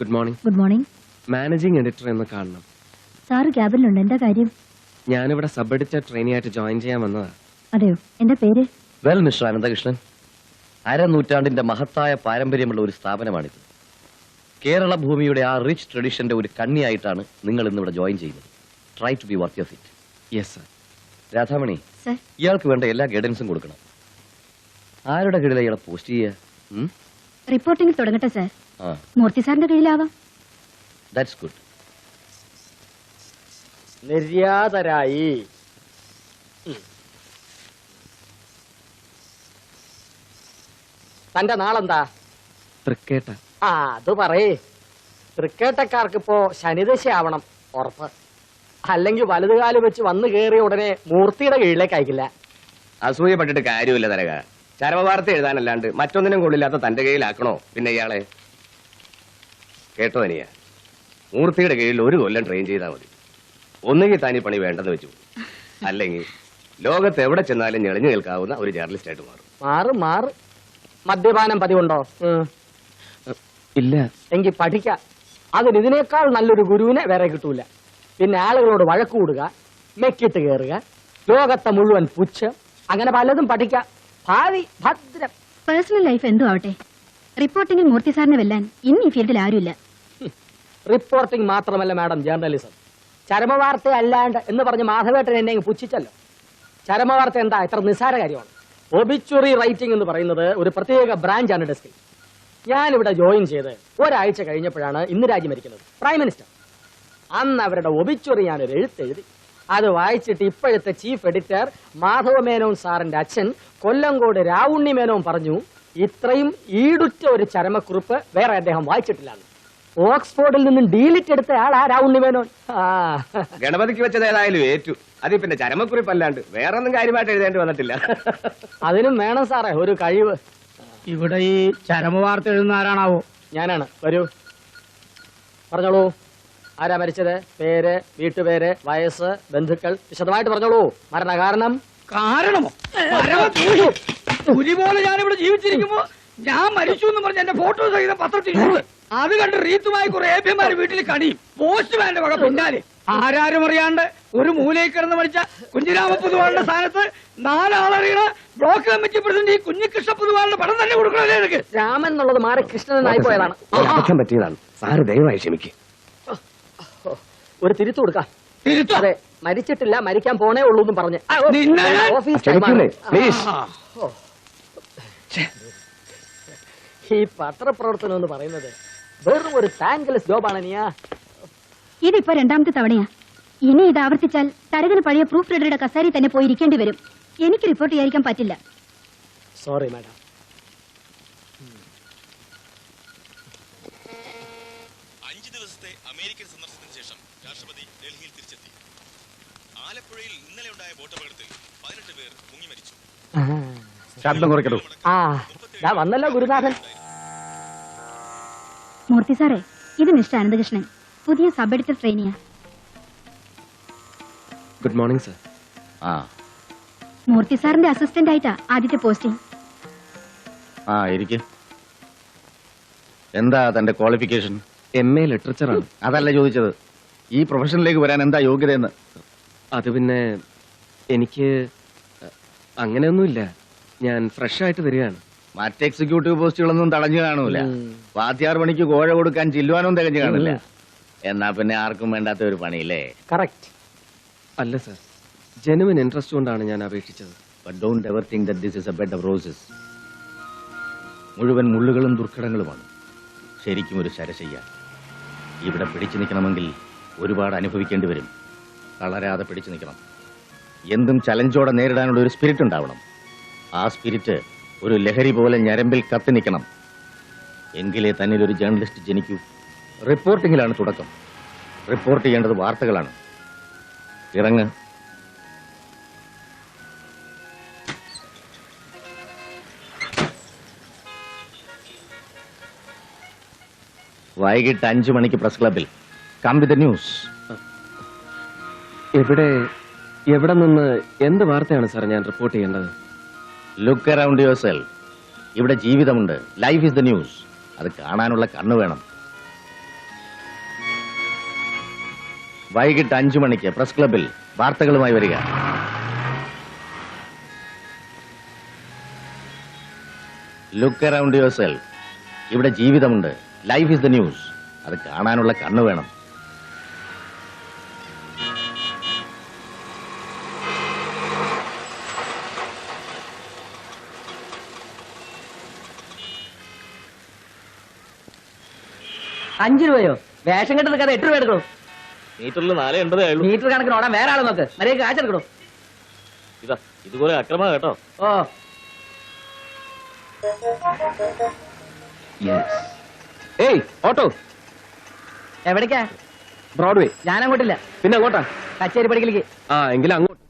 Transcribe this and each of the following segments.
Good morning good morning managing editor എന്ന് കാണണം. സാറ് ക്യാബിനിലുണ്ട് എന്താ കാര്യം? ഞാനിവിടെ സബ് എഡിറ്റർ ട്രെയിനിയായിട്ട് ജോയിൻ ചെയ്യാൻ വന്നതാ. അതെയോ? എന്താ പേര്? വെൽ മിസ്റ്റർ അനന്തകൃഷ്ണൻ അരനൂറ്റാണ്ടിന്റെ മഹത്തായ പാരമ്പര്യമുള്ള ഒരു സ്ഥാപനമാണിത്. കേരള ഭൂമിയുടെ ആ റിച്ച് ട്രഡീഷന്റെ ഒരു കണ്ണിയായിട്ടാണ് നിങ്ങൾ ഇന്നിവിടെ ജോയിൻ ചെയ്യുന്നത്. Try to be work of it yes sir Radhamani sir ഇയാൾക്ക് വേണ്ട എല്ലാ ഗൈഡൻസും കൊടുക്കണം. ആരുടെ കീഴിലാണ് ഇയാളെ പോസ്റ്റ് ചെയ്യുക? റിപ്പോർട്ടിംഗ് തുടങ്ങട്ടെ സാർ മൂർത്തി സാറിന്റെ കീഴിലാവാം ദാറ്റ്സ് ഗുഡ് നിര്യാതരായി. തന്റെ നാളെന്താ? തൃക്കേട്ട. ആ അത് പറയേ. തൃക്കേട്ടക്കാർക്ക് ഇപ്പോ ശനിദശയാവണം ഉറപ്പ്. അല്ലെങ്കിൽ വലതുകാൽ വെച്ച് വന്നു കയറിയ ഉടനെ മൂർത്തിയുടെ കീഴിലേക്ക് അയക്കില്ല. അസൂയപ്പെട്ടിട്ട് കാര്യമില്ല തരക ചരമവാർത്ത എഴുതാനല്ലാണ്ട് മറ്റൊന്നിനും കൊള്ളില്ലാത്ത തന്റെ കയ്യിലാക്കണോ പിന്നെ ഇയാളെ? കേട്ടോ അനിയ മൂർത്തിയുടെ കീഴിൽ ഒരു കൊല്ലം ട്രെയിൻ ചെയ്താൽ മതി. ഒന്നുകിൽ താനി പണി വേണ്ടെന്ന് വെച്ചു. അല്ലെങ്കിൽ ലോകത്ത് എവിടെ ചെന്നാലും ഞെളിഞ്ഞു നിൽക്കാവുന്ന ഒരു ജേർണലിസ്റ്റ് ആയിട്ട് മാറും. മാറ് മാറ്. മദ്യപാനം പതിവുണ്ടോ. ഇല്ല. എങ്കിൽ പഠിക്ക. അതിന് ഇതിനേക്കാൾ നല്ലൊരു ഗുരുവിനെ വേറെ കിട്ടൂല. പിന്നെ ആളുകളോട് വഴക്ക് കൂടുക മെക്കിട്ട് കയറുക ലോകത്തെ മുഴുവൻ പുച്ഛം അങ്ങനെ പലതും പഠിക്ക. ഭാവി ഭദ്രം. പേഴ്സണൽ ലൈഫ് എന്തോ ആവട്ടെ. റിപ്പോർട്ടിംഗിൽ മൂർത്തി സാറിനെ വെല്ലാൻ ഇന്ന് ഈ ഫീൽഡിൽ ആരുമില്ല. റിപ്പോർട്ടിംഗ് മാത്രമല്ല മാഡം ജേർണലിസം ചരമവാർത്ത അല്ലാണ്ട് എന്ന് പറഞ്ഞ് മാധവേട്ടൻ എന്നെ പുച്ഛിച്ചല്ലോ. ചരമവാർത്ത എന്താ? ഇത്ര നിസ്സാര കാര്യമാണ്. ഒബിച്വറി റൈറ്റിംഗ് എന്ന് പറയുന്നത് ഒരു പ്രത്യേക ബ്രാഞ്ചാണ് ഡെസ്കിൽ ഞാനിവിടെ ജോയിൻ ചെയ്ത് ഒരാഴ്ച കഴിഞ്ഞപ്പോഴാണ് ഇന്ന് രാജ്യം മരിക്കുന്നത് പ്രൈം മിനിസ്റ്റർ അന്ന് അവരുടെ ഒബിച്വറി ഞാനൊരു എഴുത്തെഴുതി അത് വായിച്ചിട്ട് ഇപ്പോഴത്തെ ചീഫ് എഡിറ്റർ മാധവ മേനോൻ സാറിന്റെ അച്ഛൻ കൊല്ലങ്കോട് രാവുണ്ണി മേനോൻ പറഞ്ഞു ഇത്രയും ഈടുറ്റ ഒരു ചരമക്കുറിപ്പ് വേറെ അദ്ദേഹം വായിച്ചിട്ടില്ലാന്ന് ഓക്സ്ഫോർഡിൽ നിന്നും ഡീലിറ്റ് എടുത്ത ആളാ രാവുണ്ണി മേനോൻ ആ. ഗണപതിക്ക് വെച്ചത് ഏതായാലും ഏറ്റു. അത് പിന്നെ ചരമക്കുറിപ്പല്ലാണ്ട് വേറെ ഒന്നും കാര്യമായിട്ട് എഴുതേണ്ടി വന്നിട്ടില്ല. അതിനും വേണം സാറേ ഒരു കഴിവ്. ഇവിടെ ഈ ചരമവാർത്ത എഴുതുന്ന ആരാണാവോ? ഞാനാണ്. വരൂ. പറഞ്ഞോളൂ. ആരാ മരിച്ചത്? പേര് വീട്ടുപേര് വയസ്സ് ബന്ധുക്കൾ വിശദമായിട്ട് പറഞ്ഞോളൂ. മരണകാരണം. കാരണമോ. പുലി പോലെ ഞാനിവിടെ ജീവിച്ചിരിക്കുമ്പോ ഞാൻ മരിച്ചു എന്ന് പറഞ്ഞ എന്റെ ഫോട്ടോ സഹിതം പത്രത്തിൽ. അത് കണ്ട് റീത്തുമായി കുറെ ഏഭ്യന്മാര് വീട്ടിൽ കണിയും. പോസ്റ്റ്മാന്റെ വക പിന്നാലെ. ആരാരും അറിയാണ്ട് ഒരു മൂലയിൽ കിടന്ന് മരിച്ച കുഞ്ഞിരാമ പൊതുവാളുടെ സ്ഥാനത്ത് നാലാളറിയണ ബ്ലോക്ക് കമ്മിറ്റി പ്രസിഡന്റ് ഈ കുഞ്ഞികൃഷ്ണ പൊതുവാളുടെ പടം തന്നെ കൊടുക്കണല്ലേ എനിക്ക് രാമൻ എന്നുള്ളത് മാറി കൃഷ്ണനായി പോയതാണ്. പറ്റിയതാണ്. സാറ് ദയവായി ക്ഷമിക്കും. ഒരു തിരുത്തു കൊടുക്കാം. തിരുത്തോ? അതെ മരിച്ചിട്ടില്ല മരിക്കാൻ പോണേ ഉള്ളൂ എന്നും പറഞ്ഞു ഓഫീസ് ഈ പത്രപ്രവർത്തനം എന്ന് പറയുന്നത് വെറും ഒരു താങ്ക്ലെസ് ജോബാണ് നീയാ ഇതിപ്പോ രണ്ടാമത്തെ തവണയാ. ഇനി ഇത് ആവർത്തിച്ചാൽ തരകന് പഴയ പ്രൂഫ് റീഡറുടെ കസേരയിൽ തന്നെ പോയി ഇരിക്കേണ്ടി വരും. എനിക്ക് റിപ്പോർട്ട് ചെയ്യാതിരിക്കാൻ പറ്റില്ല. സോറി മാഡം അഞ്ച് ദിവസത്തെ അമേരിക്കൻ സന്ദർശനത്തിന് ശേഷം രാഷ്ട്രപതി ഡൽഹിയിൽ തിരിച്ചെത്തി. ആലപ്പുഴയിൽ ഇന്നലെ ഉണ്ടായ ബോട്ടപകടത്തിൽ പതിനെട്ട് പേർ മുങ്ങി മരിച്ചു. ശബ്ദം കുറയ്ക്കണോ ആ ദാ വന്നല്ലോ ഗുരുനാഥൻ. മൂർത്തി സാറേ ഇത് മിസ്റ്റർ അനന്തകൃഷ്ണൻ. പുതിയ സബ് എഡിറ്റർ ട്രെയിനിയാ. ഗുഡ് മോർണിംഗ് സർ ആ. മൂർത്തി സാറിന്റെ അസിസ്റ്റന്റ് ആയിട്ടാ ആദ്യത്തെ പോസ്റ്റിംഗ് ആ ഇരിക്കെ. എന്താ തന്റെ ക്വാളിഫിക്കേഷൻ എം എ ലിറ്ററേച്ചറാണ് അതല്ല ചോദിച്ചത്. ഈ പ്രൊഫഷനിലേക്ക് വരാൻ എന്താ യോഗ്യതയെന്ന്? അത് പിന്നെ എനിക്ക് അങ്ങനെയൊന്നുമില്ല. ഞാൻ ഫ്രഷ് ആയിട്ട് വരികയാണ്. മറ്റ് എക്സിക്യൂട്ടീവ് പോസ്റ്റുകളൊന്നും തടഞ്ഞു കാണൂല. വാദ്യാർ പണിക്ക് കോഴ കൊടുക്കാൻ ചില്ലുവാനും തികഞ്ഞു കാണില്ല എന്നാ പിന്നെ ആർക്കും വേണ്ടാത്ത ഒരു പണിയില്ലേ? കറക്റ്റ് അല്ല സർ ജനുവിൻ ഇൻട്രസ്റ്റ് കൊണ്ടാണ് ഞാൻ അപേക്ഷിച്ചത്. But don't ever think that this is a bed of roses മുഴുവൻ മുള്ളുകളും ദുർഘടങ്ങളുമാണ്. ശരിക്കും ഒരു ശരശയ്യ. ഇവിടെ പിടിച്ചു നിൽക്കണമെങ്കിൽ ഒരുപാട് അനുഭവിക്കേണ്ടി വരും. തളരാതെ പിടിച്ചു നിൽക്കണം. എന്തും ചലഞ്ചോടെ നേരിടാനുള്ള ഒരു സ്പിരിറ്റ് ഉണ്ടാവണം. ആ സ്പിരിറ്റ് ഒരു ലഹരി പോലെ ഞരമ്പിൽ കത്തി നിൽക്കണം. എങ്കിലേ തന്നിൽ ഒരു ജേർണലിസ്റ്റ് ജനിക്കൂ. റിപ്പോർട്ടിങ്ങിലാണ് തുടക്കം. റിപ്പോർട്ട് ചെയ്യേണ്ടത് വാർത്തകളാണ്. ഇറങ്ങ്. വൈകിട്ട് അഞ്ചു മണിക്ക് പ്രസ് ക്ലബിൽ കം വിത്ത് ന്യൂസ് എവിടെ എവിടെ നിന്ന് എന്ത് വാർത്തയാണ് സാർ ഞാൻ റിപ്പോർട്ട് ചെയ്യേണ്ടത്? ലുക്ക് അറൗണ്ട് യുവർ സെൽഫ് ഇവിടെ ജീവിതമുണ്ട്. ലൈഫ് ഇസ് ദ ന്യൂസ് അത് കാണാനുള്ള കണ്ണ് വേണം. വൈകിട്ട് അഞ്ചു മണിക്ക് പ്രസ് ക്ലബിൽ വാർത്തകളുമായി വരിക. ലുക്ക് അറൗണ്ട് യുവർ സെൽഫ് ഇവിടെ ജീവിതമുണ്ട്. ലൈഫ് ഇസ് ദ ന്യൂസ് അത് കാണാനുള്ള കണ്ണ് വേണം. അഞ്ചു രൂപയോ? വേഷം കെട്ട് നിൽക്കാതെ എട്ട് രൂപ എടുക്കണോ? മീറ്ററിൽ നാലേ എൺപതേ ഉള്ളൂ മീറ്റർ കണക്കിന് ഓടാൻ വേറെ ആളെ നോക്ക്. മര്യാദ കാശെടുക്കണോ ഇതാ ഇതുപോലെ അക്രമ കേട്ടോ. ഓ. ഏയ് ഓട്ടോ. എവിടേക്കാ? ബ്രോഡ്വേ ഞാൻ അങ്ങോട്ടില്ല പിന്നെ അങ്ങോട്ടാ? കച്ചേരി പടിക്കലേക്ക്. ആ എങ്കിലും അങ്ങോട്ട്.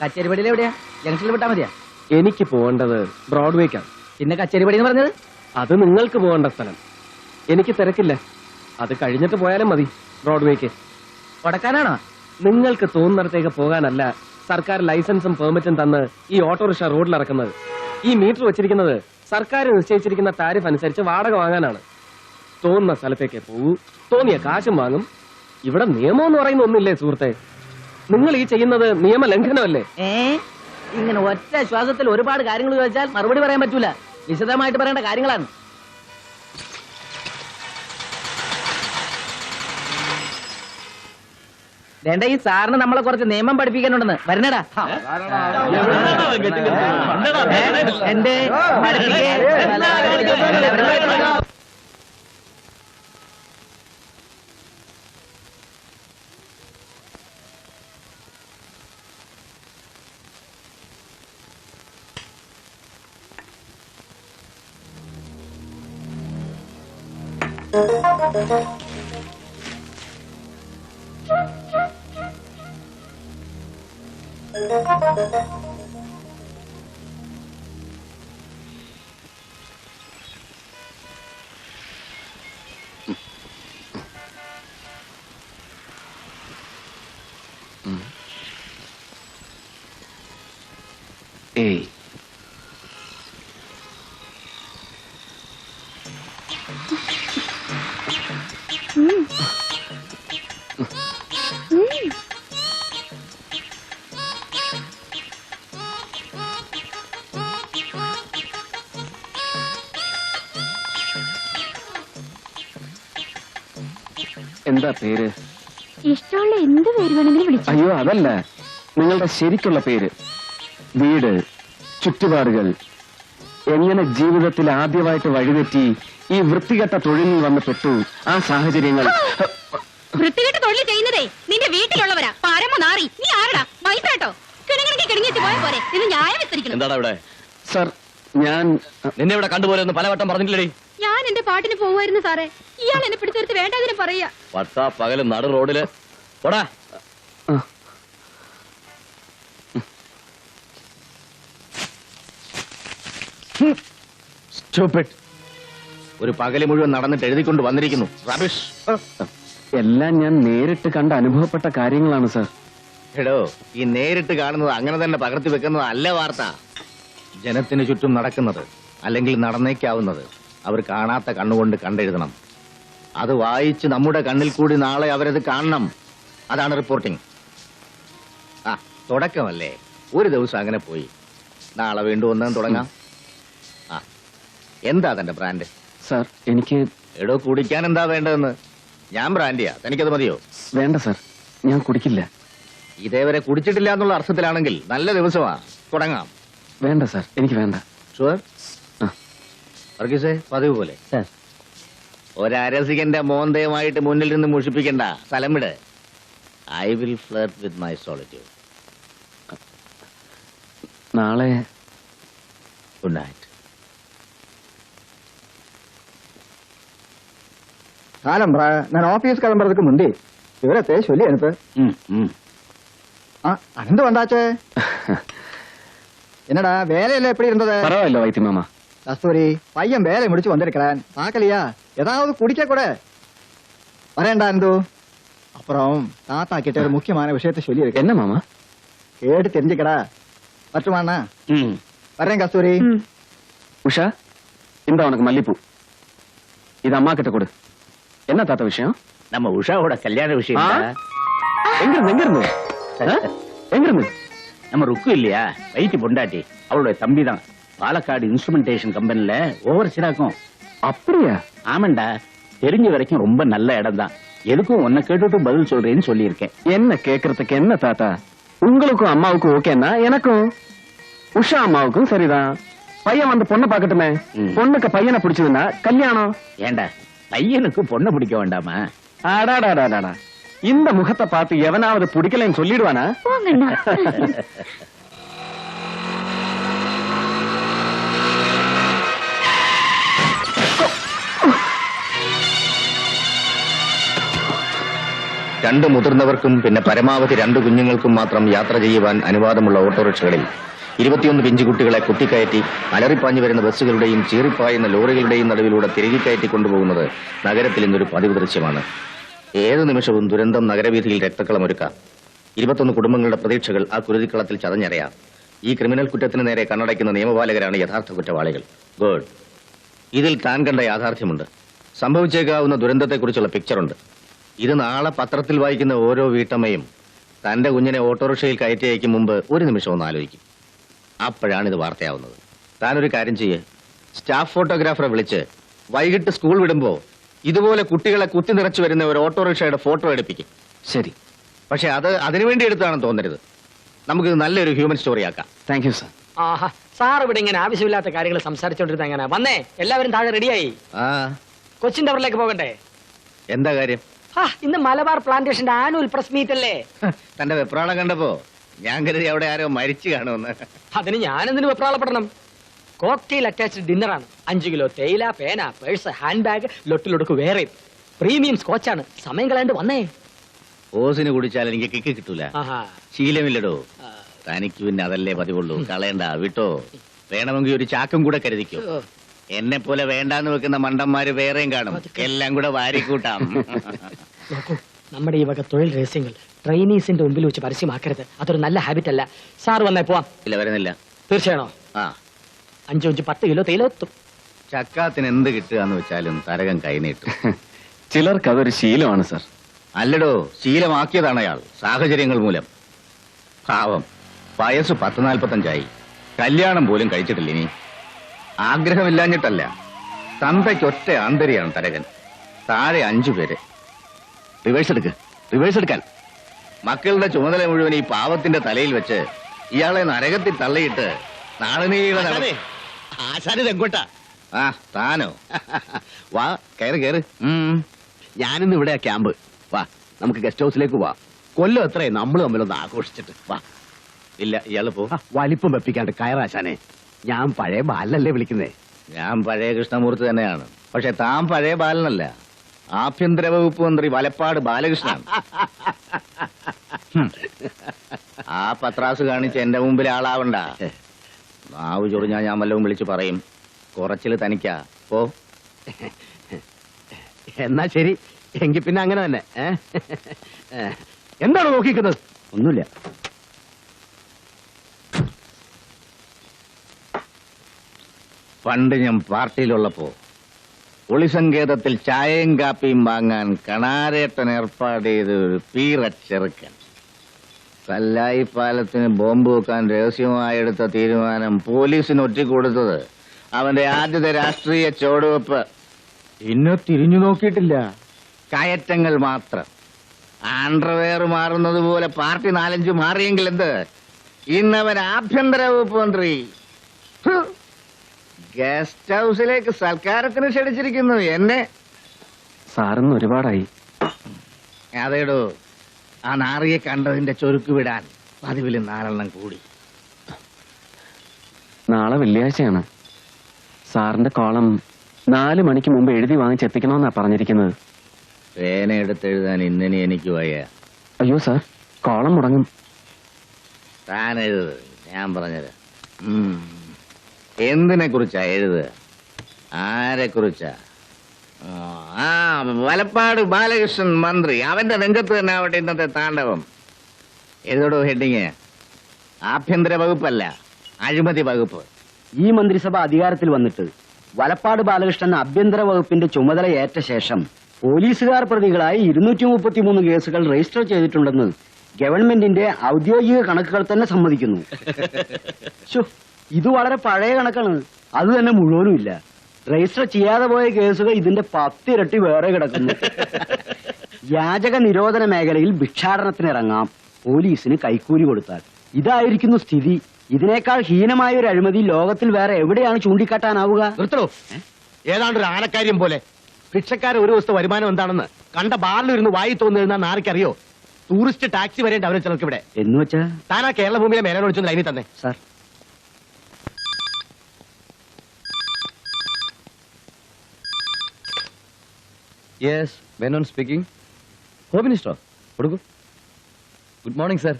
കച്ചേരി പടിയിൽ എവിടെയാ ജംഗ്ഷനിൽ വിട്ടാ മതിയാ. എനിക്ക് പോകേണ്ടത് ബ്രോഡ്വേക്കാണ്. പിന്നെ കച്ചേരിപടി എന്ന് പറഞ്ഞത്? അത് നിങ്ങൾക്ക് പോകേണ്ട സ്ഥലം. എനിക്ക് തിരക്കില്ല. അത് കഴിഞ്ഞിട്ട് പോയാലും മതി ബ്രോഡ്വേക്ക്. കൊടക്കാനാണോ നിങ്ങൾക്ക് തോന്നുന്നിടത്തേക്ക് പോകാനല്ല സർക്കാർ ലൈസൻസും പെർമിറ്റും തന്ന് ഈ ഓട്ടോറിക്ഷ റോഡിൽ ഇറക്കുന്നത് ഈ മീറ്റർ വെച്ചിരിക്കുന്നത് സർക്കാർ നിശ്ചയിച്ചിരിക്കുന്ന താരിഫ് അനുസരിച്ച് വാടക വാങ്ങാനാണ്. തോന്നുന്ന സ്ഥലത്തേക്ക് പോകൂ. തോന്നിയ കാശും വാങ്ങും. ഇവിടെ നിയമം എന്ന് പറയുന്ന ഒന്നില്ലേ സുഹൃത്തെ? നിങ്ങൾ ഈ ചെയ്യുന്നത് നിയമലംഘനമല്ലേ? ഇങ്ങനെ ഒറ്റ ശ്വാസത്തിൽ ഒരുപാട് കാര്യങ്ങൾ ചോദിച്ചാൽ മറുപടി പറയാൻ പറ്റൂല. വിശദമായിട്ട് പറയേണ്ട കാര്യങ്ങളാണ്. വേണ്ട ഈ സാറിന് നമ്മളെ കുറച്ച് നിയമം പഠിപ്പിക്കാനുണ്ടെന്ന്. വരണടാ. എന്റെ ഏയ് എന്താ പേര്? ഇഷ്ടമുള്ള എന്ത് പേര് വേണമെങ്കിലും വിളിച്ചു. അയ്യോ അതല്ല. നിങ്ങളുടെ ശരിക്കുള്ള പേര്. വീട്. ചുറ്റുപാടുകൾ. എങ്ങനെ ജീവിതത്തിൽ ആദ്യമായിട്ട് വഴിതെറ്റി ഈ വൃത്തികെട്ട തൊഴിലിൽ വന്ന് പെട്ടു ആ സാഹചര്യങ്ങൾ? വൃത്തികെട്ട തൊഴിൽ ചെയ്യുന്നതേ നിന്റെ വീട്ടിലുള്ളവരാ. പരമ നാറി. നീ ആരടാ? കിണങ്ങിണക്കി കിണങ്ങിട്ട് പോയ പോരെ. ഇത് ന്യായം ഇവിടെ? സർ ഞാൻ നിന്നെ ഇവിടെ പലവട്ടം പറഞ്ഞിട്ടില്ലേ ഞാൻ എന്റെ പാട്ടിന് പോവായിരുന്നു സാറേ. ഇയാൾ എന്നെ പിടിച്ചെടുത്ത് വേണ്ടതിന് പറയാ പട്ടാ പകൽ നടു റോഡിൽ. പോടാ. Stupid. ഒരു പകൽ മുഴുവൻ നടന്നിട്ട് എഴുതിക്കൊണ്ട് വന്നിരിക്കുന്നു. റബിഷ് എല്ലാം ഞാൻ നേരിട്ട് കണ്ട് അനുഭവപ്പെട്ട കാര്യങ്ങളാണ് സർ. എടോ ഈ നേരിട്ട് കാണുന്നത് അങ്ങനെ തന്നെ പകർത്തി വെക്കുന്നത് അല്ല വാർത്ത. ജനത്തിന് ചുറ്റും നടക്കുന്നത് അല്ലെങ്കിൽ നടന്നേക്കാവുന്നത് അവർ കാണാത്ത കണ്ണുകൊണ്ട് കണ്ടെഴുതണം. അത് വായിച്ച് നമ്മുടെ കണ്ണിൽ കൂടി നാളെ അവരത് കാണണം. അതാണ് റിപ്പോർട്ടിംഗ് ആ തുടക്കമല്ലേ? ഒരു ദിവസം അങ്ങനെ പോയി. നാളെ വീണ്ടും ഒന്നും തുടങ്ങാം. എന്താ തന്റെ ബ്രാൻഡ്? സർ എനിക്ക് എടോ കുടിക്കാൻ എന്താ വേണ്ടതെന്ന്? ഞാൻ ബ്രാൻഡിയാ. തനിക്കത് മതിയോ? വേണ്ട സർ ഞാൻ കുടിക്കില്ല. ഇതേവരെ കുടിച്ചിട്ടില്ല എന്നുള്ള അർത്ഥത്തിലാണെങ്കിൽ നല്ല ദിവസമാ. തുടങ്ങാം. വേണ്ട സർ എനിക്ക് വേണ്ട. ഷുവർ. വർഗീസേ പതിവ് പോലെ. ഒരസികന്റെ ഒരരസികന്റെ മോന്തയുമായിട്ട് മുന്നിൽ നിന്ന് മുഷിപ്പിക്കണ്ട. സ്ഥലം വിട്. I will flirt with my solitude. നാളെ ഗുഡ് നൈറ്റ്. காலம்பரா நான் ஆபீஸ் கிளம்புறதுக்கு முந்தி விவரத்தை சொல்லி அனுப்பு ஆ, அனந்து வந்தாச்சே என்னடா வேலையில எப்படி இருந்தது പറവല്ലോ വൈദ്യ മാമ கஸ்தூரி பையன் வேலை முடிச்சு வந்திருக்கிறான் பார்க்கலையா ஏதாவது குடிக்க கூட வரேன்டா அந்து அப்புறம் தாத்தா கிட்ட ஒரு முக்கியமான விஷயத்தை சொல்லி இருக்கேன் എന്നെ മാമ கேட்டு தெரிஞ்சுக்கடா வரட்டுமாண்ணா வரேன் கஸ்தூரி ഉഷ എന്താ ഉനക്ക് മല്ലിപ്പൂ இது அம்மா கிட்ட கொடு என்ன தாத்தா விஷயம்? நம்ம உஷாவோட கல்யாண விஷயம்? எங்க இருந்து எங்க இருந்து? எங்க இருந்து நம்ம ருக்கு இல்லையா? வைத்தி பொண்டாட்டி அவளுடைய தம்பி தான். பாலக்காடு இன்ஸ்ட்ருமெண்டேஷன் கம்பெனில ஓவர் சிராக்கும். அப்படியா? ஆமாண்டா. தெரிஞ்ச வரைக்கும் ரொம்ப நல்ல இடம் தான் எதுக்கும் உன்னை கேட்டுட்டு பதில் சொல்றேன்னு சொல்லியிருக்கேன். என்ன கேக்குறதுக்கு என்ன தாத்தா? உங்களுக்கும் அம்மாவுக்கும் ஓகேன்னா எனக்கும்? உஷா அம்மாவுக்கும் சரிதான். பையன் வந்து பொண்ணை பாக்கட்டுமே. பொண்ணுக்கு பையனை பிடிச்சதுன்னா கல்யாணம். ஏண்டா? பையனுக்கு பொண்ணை பிடிக்க வேண்டாமா அடாடாடாடாடா இந்த முகத்தை பார்த்து எவனாவது பிடிக்கலன்னு சொல்லிடுவானா போங்கண்ணா രണ്ട് മുതിർന്നവർക്കും പിന്നെ പരമാവധി രണ്ട് കുഞ്ഞുങ്ങൾക്കും മാത്രം യാത്ര ചെയ്യുവാൻ അനുവാദമുള്ള ഓട്ടോറിക്ഷകളിൽ ഇരുപത്തിയൊന്ന് പിഞ്ചുകുട്ടികളെ കുത്തിക്കയറ്റി അലറിപ്പാഞ്ഞു വരുന്ന ബസ്സുകളുടെയും ചീറിപ്പായുന്ന ലോറികളുടെയും നടുവിലൂടെ തിരികെ കയറ്റി കൊണ്ടുപോകുന്നത് നഗരത്തിൽ ഇന്നൊരു പതിവ് ദൃശ്യമാണ്. ഏത് നിമിഷവും ദുരന്തം നഗരവീഥിയിൽ രക്തക്കളമൊരുക്കാം ഇരുപത്തൊന്ന് കുടുംബങ്ങളുടെ പ്രതീക്ഷകൾ ആ കുരുതിക്കളത്തിൽ ചതഞ്ഞറിയാം ഈ ക്രിമിനൽ കുറ്റത്തിന് നേരെ കണ്ണടയ്ക്കുന്ന നിയമപാലകരാണ് യഥാർത്ഥ കുറ്റവാളികൾ. ഗുഡ്. ഇതിൽ താൻ കണ്ട യാഥാർത്ഥ്യമുണ്ട്. സംഭവിച്ചേക്കാവുന്ന ദുരന്തത്തെക്കുറിച്ചുള്ള പിക്ചറുണ്ട്. ഇത് നാളെ പത്രത്തിൽ വായിക്കുന്ന ഓരോ വീട്ടമ്മയും തന്റെ കുഞ്ഞിനെ ഓട്ടോറിക്ഷയിൽ കയറ്റി അയക്കും മുമ്പ് ഒരു നിമിഷം ഒന്ന് ആലോചിക്കും. അപ്പോഴാണ് ഇത് വാർത്തയാവുന്നത്. താനൊരു കാര്യം ചെയ്യ്. സ്റ്റാഫ് ഫോട്ടോഗ്രാഫറെ വിളിച്ച് വൈകിട്ട് സ്കൂൾ വിടുമ്പോ ഇതുപോലെ കുട്ടികളെ കുത്തി നിറച്ചു വരുന്ന ഒരു ഓട്ടോറിക്ഷയുടെ ഫോട്ടോ എടുപ്പിക്കും. ശരി. പക്ഷെ അത് അതിനുവേണ്ടി എടുത്താണെന്ന് തോന്നരുത്. നമുക്കിത് നല്ലൊരു ഹ്യൂമൻ സ്റ്റോറി ആക്കാം. Thank you sir. Aaha sir ഇവിടെ ഇങ്ങനെ ആവശ്യമില്ലാത്ത കാര്യങ്ങൾ സംസാരിച്ചോണ്ടിരുന്ന എങ്ങനെ? വന്നേ എല്ലാവരും താഴെ റെഡിയായി. ആ. കൊച്ചിൻ ടവറിലേക്ക് പോകണ്ടേ? എന്താ കാര്യം? ആ ഇന്ന് മലബാർ പ്ലാന്റേഷന്റെ ആനുവൽ പ്രസ് മീറ്റ് അല്ലേ തന്റെ വെപ്രാളം കണ്ടപ്പോ ഞാൻ കരുതി അവിടെ ആരോ മരിച്ചു കാണുമെന്ന്. അതിന് ഞാനെന്തിനു വെപ്രാളപ്പെടണം? കോക്ടെയിൽ അറ്റാച്ച്ഡ് ഡിന്നറാണ് അഞ്ചു കിലോ തേയില പേന പേഴ്സ് ഹാൻഡ് ബാഗ് ലൊട്ടിലൊടുക്ക് വേറെ പ്രീമിയം സ്കോച്ചാണ് സമയം കളയാണ്ട് വന്നേ. ഓസിന് കുടിച്ചാൽ എനിക്ക് കിക്ക് കിട്ടൂല. ശീലമില്ലടോ. തനിക്ക് പിന്നെ അതല്ലേ പതിവുള്ളൂ. കളയണ്ട വിട്ടോ. വേണമെങ്കിൽ ഒരു ചാക്കും കൂടെ കരുതിക്കോ. എന്നെ പോലെ വേണ്ടാന്ന് വെക്കുന്ന മണ്ടന്മാര് വേറെയും കാണും. എല്ലാം കൂടെ വാരിക്കൂട്ടാം. നമ്മുടെ ഈ വക തൊഴിൽ രഹസ്യങ്ങൾ ട്രെയിനീസിന്റെ മുമ്പിൽ വെച്ച് പരസ്യമാക്കരുത്. അതൊരു നല്ല ഹാബിറ്റ് അല്ല. സാർ വന്നേ പോവാം. ഇല്ല വരുന്നില്ല. തീർച്ചയാണോ? ആ. അഞ്ചു അഞ്ച് പത്ത് കിലോ തേയില എത്തും. ചക്കാത്തിന് എന്ത് കിട്ടുക എന്ന് വെച്ചാലും തരകം കൈനീട്ടും. ചിലർക്ക് അതൊരു ശീലമാണ് സാർ അല്ലടോ ശീലമാക്കിയതാണ് അയാൾ. സാഹചര്യങ്ങൾ മൂലം. പാവം. വയസ്സ് പത്ത് നാൽപ്പത്തഞ്ചായി കല്യാണം പോലും കഴിച്ചിട്ടില്ല ഇനി. ആഗ്രഹമില്ലാഞ്ഞിട്ടല്ല. തന്തയ്ക്ക് ഒറ്റ ആന്തരിയാണ് തരകൻ. താഴെ അഞ്ചു പേര്. റിവേഴ്സ് എടുക്ക്. റിവേഴ്സ് എടുക്കാൻ. മക്കളുടെ ചുമതല മുഴുവൻ ഈ പാവത്തിന്റെ തലയിൽ വെച്ച് ഇയാളെ നരകത്തിൽ തള്ളിയിട്ട് നാളനീള ആ താനോ? വാ കയറ് കയറ്. ഞാനിന്ന് ഇവിടെ ക്യാമ്പ്. വാ നമുക്ക് ഗസ്റ്റ് ഹൗസിലേക്ക് വാ കൊല്ലം എത്രേ നമ്മൾ തമ്മിലൊന്ന് ആഘോഷിച്ചിട്ട്. വാ. ഇല്ല ഇയാൾ പോ. വലിപ്പം വെപ്പിക്കാണ്ട് കയറാശാനെ ഞാൻ പഴയ ബാലല്ലേ വിളിക്കുന്നേ. ഞാൻ പഴയ കൃഷ്ണമൂർത്തി തന്നെയാണ്. പക്ഷെ താൻ പഴയ ബാലനല്ല. ആഭ്യന്തര വകുപ്പ് മന്ത്രി വലപ്പാട് ബാലകൃഷ്ണൻ. ആ പത്രാസ് കാണിച്ച് എന്റെ മുമ്പിൽ ആളാവണ്ട. നാവ് ചൊറിഞ്ഞാ ഞാൻ വല്ലതും വിളിച്ചു പറയും. കുറച്ചിൽ തനിക്കാ. പോ. എന്നാ ശരി. എങ്കി പിന്നെ അങ്ങനെ തന്നെ. എന്താണ് നോക്കിക്കുന്നത് ഒന്നുമില്ല. പണ്ട് ഞാൻ പാർട്ടിയിലുള്ളപ്പോ ഒളിസങ്കേതത്തിൽ ചായയും കാപ്പിയും വാങ്ങാൻ കണാരേട്ടൻ ഏർപ്പാട് ചെയ്ത ഒരു പീറച്ചെറുക്കൻ. കല്ലായി പാലത്തിന് ബോംബ് വെക്കാൻ രഹസ്യമായി എടുത്ത തീരുമാനം പോലീസിന് ഒറ്റിക്കൊടുത്തത് അവന്റെ ആദ്യത്തെ രാഷ്ട്രീയ ചുവടുവെപ്പ്. പിന്നെ തിരിഞ്ഞു നോക്കിയിട്ടില്ല. കയറ്റങ്ങൾ മാത്രം. ആണ്ടർവെയർ മാറുന്നത് പോലെ പാർട്ടി നാലഞ്ച് മാറിയെങ്കിൽ എന്ത്? ഇന്നവൻ ആഭ്യന്തര വകുപ്പ് മന്ത്രി. ഗസ്റ്റ് ഹൗസിലേക്ക് സൽക്കാരത്തിന് ക്ഷണിച്ചിരിക്കുന്നു. എന്നെ. സാറിന്ന് ഒരുപാടായി. അതേടോ ആ നാറിയെ കണ്ടതിന്റെ ചൊരുക്ക് വിടാൻ പതിവിൽ നാലെണ്ണം കൂടി. നാളെ വെള്ളിയാഴ്ചയാണ്. സാറിന്റെ കോളം നാല് മണിക്ക് മുമ്പ് എഴുതി വാങ്ങിച്ചെത്തിക്കണമെന്നാ പറഞ്ഞിരിക്കുന്നത്. പേന എടുത്ത് എഴുതാൻ ഇന്നിനി എനിക്ക് വയ്യ. അയ്യോ സാർ കോളം മുടങ്ങും. താനെഴുത് ഞാൻ പറഞ്ഞത് എന്തിനെ കുറിച്ചാ എഴുത്? ആരെ കുറിച്ചാ ആ വലപ്പാട് ബാലകൃഷ്ണൻ മന്ത്രി. അവന്റെ രംഗത്ത് തന്നെ ആവട്ടെ ഇന്നത്തെ താണ്ഡവം. എഴുതോടോ ഹെഡിങ് ആഭ്യന്തര വകുപ്പല്ല അഴിമതി വകുപ്പ്. ഈ മന്ത്രിസഭ അധികാരത്തിൽ വന്നിട്ട് വലപ്പാട് ബാലകൃഷ്ണൻ ആഭ്യന്തര വകുപ്പിന്റെ ചുമതല ഏറ്റ ശേഷം പോലീസുകാർ പ്രതികളായി ഇരുന്നൂറ്റി മുപ്പത്തിമൂന്ന് കേസുകൾ രജിസ്റ്റർ ചെയ്തിട്ടുണ്ടെന്ന് ഗവൺമെന്റിന്റെ ഔദ്യോഗിക കണക്കുകൾ തന്നെ സമ്മതിക്കുന്നു. ഇത് വളരെ പഴയ കണക്കാണ്. അത് തന്നെ മുഴുവനും ഇല്ല. രജിസ്റ്റർ ചെയ്യാതെ പോയ കേസുകൾ ഇതിന്റെ പത്തിരട്ടി വേറെ കിടക്കുന്നു. യാചക നിരോധന മേഖലയിൽ ഭിക്ഷാടനത്തിന് ഇറങ്ങാം. പോലീസിന് കൈക്കൂലി കൊടുത്താൽ. ഇതായിരിക്കുന്നു സ്ഥിതി. ഇതിനേക്കാൾ ഹീനമായ ഒരു അഴിമതി ലോകത്തിൽ വേറെ എവിടെയാണ് ചൂണ്ടിക്കാട്ടാനാവുക? നിർത്തണോ? ഏതാണ്ട് ഒരു ആനക്കാര്യം പോലെ. ഭിക്ഷക്കാരെ ഒരു ദിവസത്തെ വരുമാനം എന്താണെന്ന് കണ്ട ബാറിലിരുന്ന് വായി തോന്നുന്ന നാരക്കറിയോ? ടൂറിസ്റ്റ് ടാക്സി വരേണ്ട അവരെ ചിലർക്ക് ഇവിടെ എന്ന് വെച്ചാ? താനാ കേരള ഭൂമിയിലെ മേലെ വിളിച്ചു ലൈനിൽ തന്നെ. സാർ. യെസ് വെനോൻ സ്പീക്കിംഗ് ഹോം മിനിസ്റ്ററോ കൊടുക്കൂ ഗുഡ് മോർണിംഗ് സർ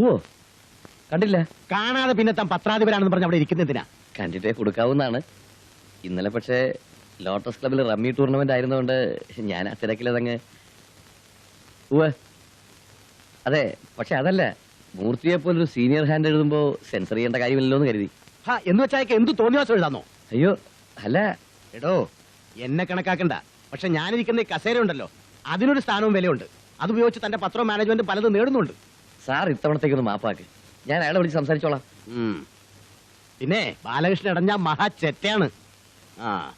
ഓ കണ്ടില്ല കാണാതെ പിന്നെ താൻ പത്രാധിപരാണെന്ന് പറഞ്ഞ് അവിടെ ഇരിക്കുന്നതിനാ കണ്ടിട്ടേ കൊടുക്കാവുന്നതാണ്. ഇന്നലെ പക്ഷേ ലോട്ടസ് ക്ലബിൽ റമ്മി ടൂർണമെന്റ് ആയിരുന്നതുകൊണ്ട് ഞാൻ ആ തിരക്കിലതങ്ങ് ഉവ്വ്. അതെ പക്ഷെ അതല്ല മൂർത്തിയെ പോലൊരു സീനിയർ ഹാൻഡ് എഴുതുമ്പോ സെൻസർ ചെയ്യേണ്ട കാര്യമില്ലല്ലോ എന്ന് കരുതി എന്ന് വെച്ചാൽ എന്ത് തോന്നിയാസം എഴുതാന്നോ? അയ്യോ അല്ല എടോ എന്നെ കണക്കാക്കണ്ട. പക്ഷെ ഞാനിരിക്കുന്ന ഈ കസേര ഉണ്ടല്ലോ അതിനൊരു സ്ഥാനവും വിലയുണ്ട്. അത് ഉപയോഗിച്ച് തന്റെ പത്രവും മാനേജ്മെന്റ് പലതും നേടുന്നുണ്ട്. സാർ ഇത്തവണത്തേക്കൊന്ന് മാപ്പാക്ക്. ഞാൻ അയാളെ വിളിച്ച് സംസാരിച്ചോളാം. പിന്നെ ബാലകൃഷ്ണൻ അടഞ്ഞ മഹാ ചെറ്റയാണ്. ആ.